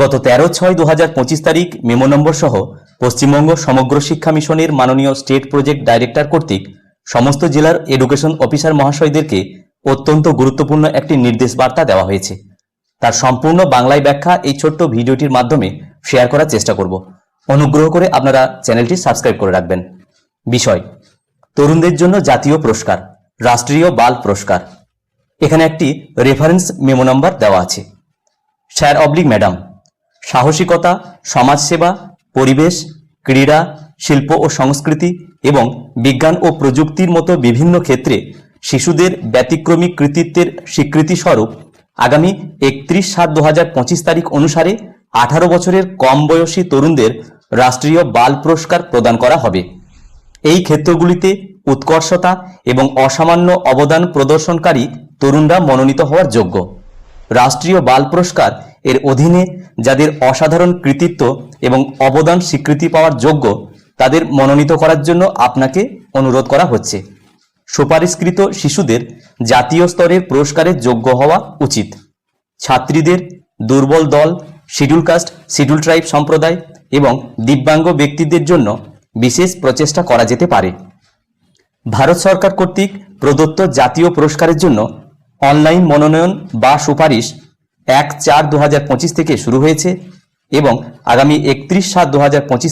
গত তেরো ছয় দু তারিখ মেমো নম্বর সহ পশ্চিমবঙ্গ সমগ্র শিক্ষা মিশনের মাননীয় স্টেট প্রজেক্ট ডাইরেক্টর কর্তৃক সমস্ত জেলার এডুকেশন অফিসার মহাশয়দেরকে অত্যন্ত গুরুত্বপূর্ণ একটি নির্দেশ বার্তা দেওয়া হয়েছে। তার সম্পূর্ণ বাংলায় ব্যাখ্যা এই ছোট্ট ভিডিওটির মাধ্যমে শেয়ার করার চেষ্টা করব। অনুগ্রহ করে আপনারা চ্যানেলটি সাবস্ক্রাইব করে রাখবেন। বিষয়, তরুণদের জন্য জাতীয় পুরস্কার, রাষ্ট্রীয় বাল পুরস্কার। এখানে একটি রেফারেন্স মেমো নাম্বার দেওয়া আছে। স্যার অবলিক ম্যাডাম সাহসিকতা, সমাজসেবা, পরিবেশ, ক্রীড়া, শিল্প ও সংস্কৃতি এবং বিজ্ঞান ও প্রযুক্তির মতো বিভিন্ন ক্ষেত্রে শিশুদের ব্যতিক্রমী কৃতিত্বের স্বীকৃতি স্বরূপ আগামী একত্রিশ সাত দু তারিখ অনুসারে আঠারো বছরের কম বয়সী তরুণদের রাষ্ট্রীয় বাল পুরস্কার প্রদান করা হবে। এই ক্ষেত্রগুলিতে উৎকর্ষতা এবং অসামান্য অবদান প্রদর্শনকারী তরুণরা মনোনীত হওয়ার যোগ্য। রাষ্ট্রীয় বাল পুরস্কার এর অধীনে যাদের অসাধারণ কৃতিত্ব এবং অবদান স্বীকৃতি পাওয়ার যোগ্য, তাদের মনোনীত করার জন্য আপনাকে অনুরোধ করা হচ্ছে। সুপারিশকৃত শিশুদের জাতীয় স্তরের পুরস্কারের যোগ্য হওয়া উচিত। ছাত্রীদের দুর্বল দল, শিডিউল কাস্ট, শিডিউল ট্রাইব সম্প্রদায় এবং দিব্যাঙ্গ ব্যক্তিদের জন্য বিশেষ প্রচেষ্টা করা যেতে পারে। ভারত সরকার কর্তৃক প্রদত্ত জাতীয় পুরস্কারের জন্য অনলাইন মনোনয়ন বা সুপারিশ এক চার দু থেকে শুরু হয়েছে এবং আগামী একত্রিশ সাত দু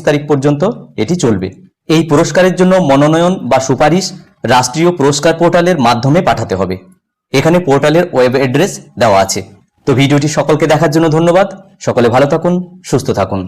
তারিখ পর্যন্ত এটি চলবে। এই পুরস্কারের জন্য মনোনয়ন বা সুপারিশ রাষ্ট্রীয় পুরস্কার পোর্টালের মাধ্যমে পাঠাতে হবে। এখানে পোর্টালের ওয়েব অ্যাড্রেস দেওয়া আছে। তো ভিডিওটি সকলকে দেখার জন্য ধন্যবাদ। সকলে ভালো থাকুন, সুস্থ থাকুন।